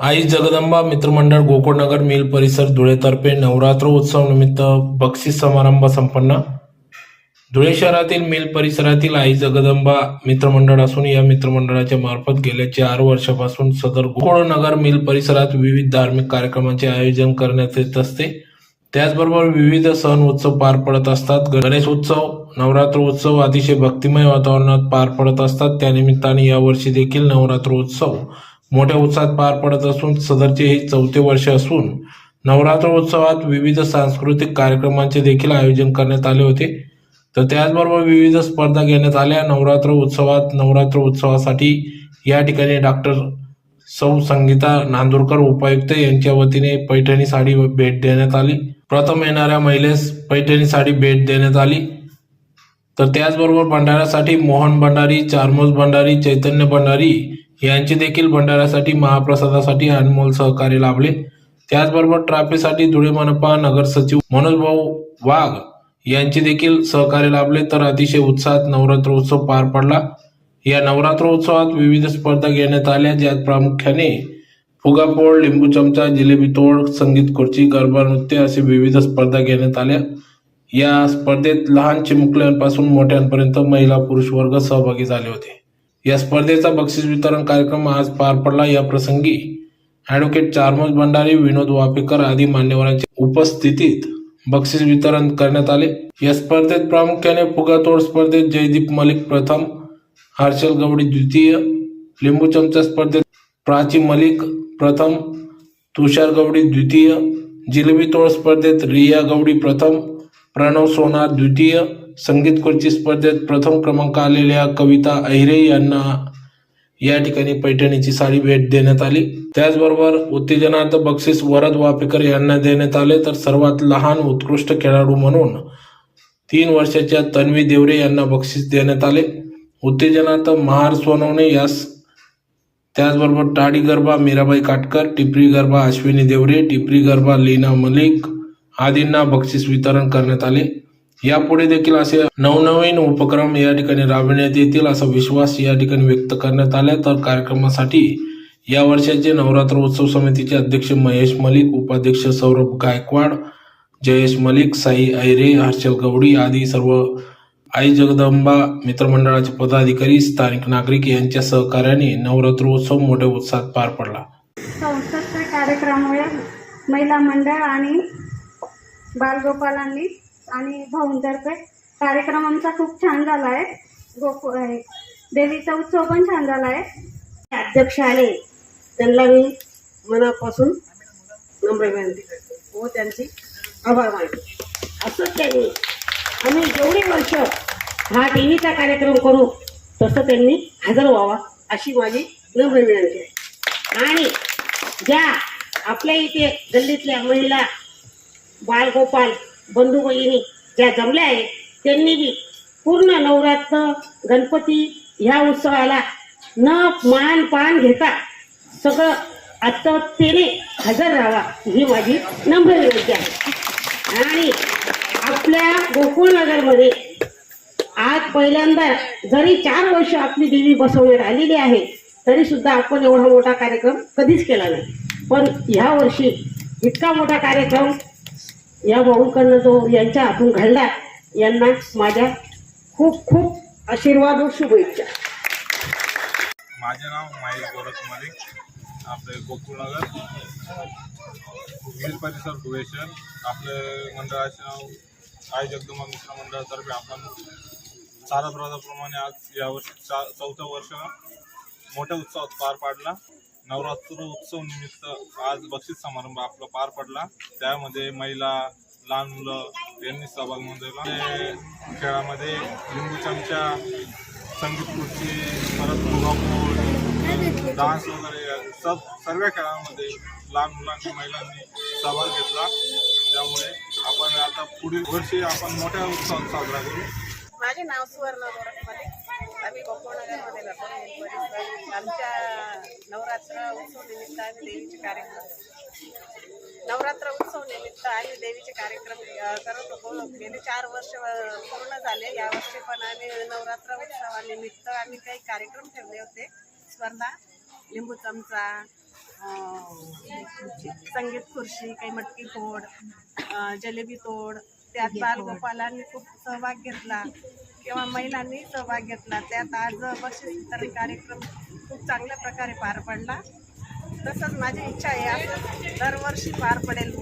आई जगदंबा मित्रमंडळ गोकुळनगर मिल परिसर धुळेतर्फे नवरात्र उत्सव निमित्त बक्षीस समारंभ संपन्न. धुळे शहरातील मिल परिसरातील आई जगदंबा मित्रमंडळ असून या मित्रमंडळाच्या मार्फत गेल्या चार वर्षापासून सदर गोकुळनगर मिल परिसरात विविध धार्मिक कार्यक्रमांचे आयोजन करण्यात येत असते. त्याचबरोबर विविध सण उत्सव पार पडत असतात. गणेश उत्सव नवरात्र उत्सव अतिशय भक्तिमय वातावरणात पार पडत असतात. त्यानिमित्ताने यावर्षी देखील नवरात्र उत्सव मोठ्या उत्साहात पार पडत असून सदरचे हे चौथे वर्ष असून नवरात्र उत्सवात विविध सांस्कृतिक कार्यक्रमांचे देखील आयोजन करण्यात आले होते. तर त्याचबरोबर विविध स्पर्धा घेण्यात आल्या. नवरात्र उत्सवात नवरात्र उत्सवासाठी या ठिकाणी डॉक्टर सौ संगीता नांदुरकर उपायुक्त यांच्या वतीने पैठणी साडी भेट देण्यात आली. प्रथम येणाऱ्या महिलेस पैठणी साडी भेट देण्यात आली. तर त्याचबरोबर भंडाऱ्यासाठी मोहन भंडारी चारमोज भंडारी चैतन्य भंडारी यांचे देखील भंडाऱ्यासाठी महाप्रसादासाठी अनमोल सहकार्य लाभले. त्याचबरोबर ट्रॅफिकसाठी धुळे मनपा नगर सचिव मनोज भाऊ वाघ यांचे देखील सहकार्य लाभले. तर अतिशय उत्साहात नवरात्र उत्सव पार पडला. या नवरात्र उत्सवात विविध स्पर्धा घेण्यात आल्या. ज्यात प्रामुख्याने फुगापोळ लिंबू चमचा जिलेबी तोड संगीत खुर्ची गरबा नृत्य असे विविध स्पर्धा घेण्यात आल्या. या स्पर्धेत लहान चिमुकल्यांपासून मोठ्यांपर्यंत महिला पुरुष वर्ग सहभागी झाले होते. या स्पर्धेचा बक्षीस वितरण कार्यक्रम आज पार पडला. या प्रसंगी ॲडव्होकेट चार्मोज भंडारी विनोद वापेकर आदी मान्यवरांच्या उपस्थितीत बक्षीस वितरण करण्यात आले. या स्पर्धेत प्रामुख्याने फुगातोड स्पर्धेत जयदीप मलिक प्रथम हर्षल गवडी द्वितीय लिंबू चमचा स्पर्धेत प्राची मलिक प्रथम तुषार गवडी द्वितीय जिलेबी तोड स्पर्धेत रिया गवडी प्रथम प्रणव सोनार द्वितीय संगीत खुर्ची स्पर्धेत प्रथम क्रमांक आलेल्या कविता अहिरे यांना या ठिकाणी पैठणीची साडी भेट देण्यात आली. त्याचबरोबर उत्तेजनार्थ बक्षीस वरद वापेकर यांना देण्यात आले. तर सर्वात लहान उत्कृष्ट खेळाडू म्हणून तीन वर्षाच्या तन्वी देवरे यांना बक्षीस देण्यात आले. उत्तेजनार्थ महार सोनवणे यास त्याचबरोबर टाडी गरबा मीराबाई काटकर टिपरी गरबा अश्विनी देवरे टिपरी गरबा लीना मलिक आदींना बक्षीस वितरण करण्यात आले. यापुढे देखील असे नवनवीन उपक्रम या ठिकाणी राबविण्यात येतील असा विश्वास या ठिकाणी व्यक्त करण्यात आला तर कार्यक्रमासाठी या वर्षाचे नवरात्र उत्सव समितीचे अध्यक्ष महेश मलिक उपाध्यक्ष सौरभ गायकवाड जयेश मलिक साई ऐरे हर्षल गवडी आदी सर्व आई जगदंबा मित्रमंडळाचे पदाधिकारी स्थानिक नागरिक यांच्या सहकार्याने नवरात्र उत्सव मोठ्या उत्साहात पार पडला. कार्यक्रमामुळे महिला मंडळ आणि बालगोपालांनी आणि भाऊंतर्फे कार्यक्रम आमचा खूप छान झाला आहे. गोकुळ आहे देवीचा उत्सव पण छान झाला आहे. अध्यक्ष आले त्यांना मी मनापासून नम्र विनंती करते. व त्यांची आभार मानते. असंच त्यांनी आम्ही जेवढे वर्ष हा देवीचा कार्यक्रम करू तसं त्यांनी हजर व्हावा अशी माझी नम्र विनंती आहे. आणि ज्या आपल्या इथे गल्लीतल्या महिला बालगोपाल बंधू भगिनी ज्या जमल्या आहेत त्यांनी बी पूर्ण नवरात्र गणपती ह्या उत्सवाला न मान पान घेता सगळं आत्महत्येने हजर राहावा ही माझी नम्र विनंती आहे. आणि आपल्या गोकुळनगरमध्ये आज पहिल्यांदा जरी चार वर्ष आपली देवी बसवण्यात आलेली आहे तरी सुद्धा आपण एवढा मोठा कार्यक्रम कधीच केला नाही. पण ह्या वर्षी इतका मोठा कार्यक्रम या भाऊंकडनं जो यांच्या हातून घडला यांना माझ्या खूप खूप आशीर्वाद व शुभेच्छा. माझे नाव महेश गोरख मलिक आपले गोकुळनगर. वीर परिसर धुळेश्वर आपले मंडळाचे नाव आई जगदंबा मित्र मंडळातर्फे आपण साराप्रमाणे आज यावर्षी चा चौथं वर्ष मोठ्या उत्सवात पार पाडला. नवरात्र उत्सव निमित्त आज बक्षीस समारंभ आपला पार पडला. त्यामध्ये महिला लहान मुलं यांनी सहभाग नोंदवला. खेळामध्ये लिंबू चमचा संगीत खुर्ची परत फुगाफूल डान्स वगैरे सब सर्व खेळांमध्ये लहान मुलांनी महिलांनी सहभाग घेतला. त्यामुळे आपण आता पुढील वर्षी आपण मोठ्या उत्सवात साजरा करू. माझे नाव सुवर्ण गोरखमध्ये आम्ही गोकुळनगरमध्ये राहतो. आमच्या नवरात्र उत्सव निमित्त आम्ही देवीचे कार्यक्रम नवरात्र उत्सव निमित्त आम्ही देवीचे कार्यक्रम करत होतो. गेले चार वर्ष पूर्ण झाले. यावर्षी पण आम्ही नवरात्र उत्सवानिमित्त आम्ही काही कार्यक्रम ठेवले होते. स्पर्धा लिंबू चमचा संगीत खुर्शी काही मटकी अं, जलेबी तोड त्यात बालगोपालांनी खूप सहभाग घेतला किंवा महिलांनी सहभाग घेतला. त्यात आज बक्षीस वितरण कार्यक्रम खूप चांगल्या प्रकारे पार पडला. तसंच माझी इच्छा आहे असं दरवर्षी पार पडेल.